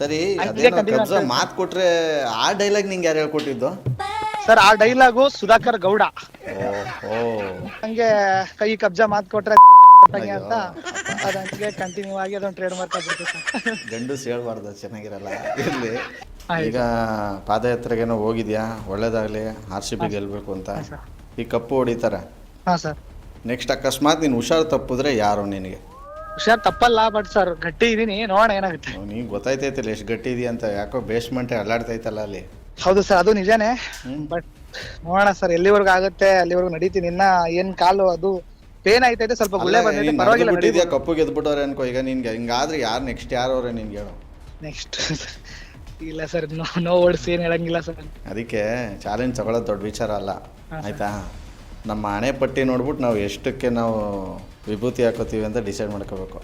ಸರಿ ಮಾತು ಕೊಟ್ರೆ ಆ ಡೈಲಾಗ್ ನಿಂಗೆ ಯಾರು ಹೇಳ್ಕೊಟ್ಟಿದ್ದು? ಸರ್ ಆ ಡೈಲಾಗು ಸುಧಾಕರ್ ಗೌಡ. ಹಂಗೆ ಕೈ ಕಬ್ಜಾ ಮಾತ್ ಕೊಟ್ರೆ ಅಂತ ಕಂಟಿನ್ಯೂ ಆಗಿ ಅದೊಂದು ಟ್ರೇಡ್ ಮಾರ್ಕ್ ಹೇಳ್ಬಾರ್ದು ಚೆನ್ನಾಗಿರಲ್ಲ. ಇರ್ಲಿ. ಈಗ ಪಾದಯಾತ್ರೆಗೇನೋ ಹೋಗಿದ್ಯಾ? ಒಳ್ಳೇದಾಗ್ಲಿ ಆರ್ ಸಿ ಬಿ ಗೆಲ್ಬೇಕು ಅಂತ. ಈ ಕಪ್ಪು ಹೊಡಿತಾರೆ? ನೆಕ್ಸ್ಟ್ ಅಕಸ್ಮಾತ್ ನೀನ್ ಹುಷಾರ್ ತಪ್ಪಿದ್ರೆ ಯಾರು ನಿನಗೆ? ಹುಷಾರ್ ತಪ್ಪಲ್ಲ ಬಟ್ ಸರ್ ಗಟ್ಟಿ ಇದೀನಿ ನೋಡೋಣ ಏನಾಗುತ್ತೆ. ನೀನು ಗೊತ್ತಾಯ್ತೈತಿಲ್ಲ ಎಷ್ಟು ಗಟ್ಟಿ ಇದೆಯಾ ಅಂತ ಯಾಕೋ ಬೇಸ್ಮೆಂಟ್ ಅಲ್ಲಾಡ್ತೈತಲ್ಲ ಅಲ್ಲಿ. ಹೌದು ಸರ್ ಅದು ನಿಜಾನೇ ಬಟ್ ನೋಡೋಣ ಸರ್ ಎಲ್ಲಿವರೆಗೂ ಆಗುತ್ತೆ ಅಲ್ಲಿವರೆಗೂ ನಡೀತೀನಿ ಇನ್ನ ಏನ್ ಕಾಲು ಅದು ಪೇನ್ ಆಯ್ತೈತೆ ಸ್ವಲ್ಪ ಗುಳ್ಳೆ ಬಂದೈತೆ ಪರವಾಗಿಲ್ಲ ಬಿಟ್ಟಿದ್ಯಾ ಕಪ್ಪು ಗೆದ್ಬಿಟ್ಟವ್ರೆ ಅನ್ಕೋ ಈಗ ನಿನ್ಗೆ ಹಿಂಗಾದ್ರೆ ಯಾರು ನೆಕ್ಸ್ಟ್ ಯಾರು ಅವ್ರೆ ನಿನ್ಗೆ ಹೇಳು. ನೆಕ್ಸ್ಟ್ ಇಲ್ಲ ಸರ್ ನೋ ನೋ ವರ್ಡ್ಸ್ ಏನ್ ಹೇಳಂಗಿಲ್ಲ ಸರ್ ಅದಕ್ಕೆ ಚಾಲೆಂಜ್ ತಗೊಳ್ಳೋದು ದೊಡ್ಡ ವಿಚಾರ ಅಲ್ಲ ಆಯ್ತಾ? ನಮ್ಮ ಹಣೆ ಪಟ್ಟಿ ನೋಡ್ಬಿಟ್ಟು ನಾವು ಎಷ್ಟಕ್ಕೆ ನಾವು ವಿಭೂತಿ ಹಾಕೋತೀವಿ ಅಂತ ಡಿಸೈಡ್ ಮಾಡ್ಕೋಬೇಕು.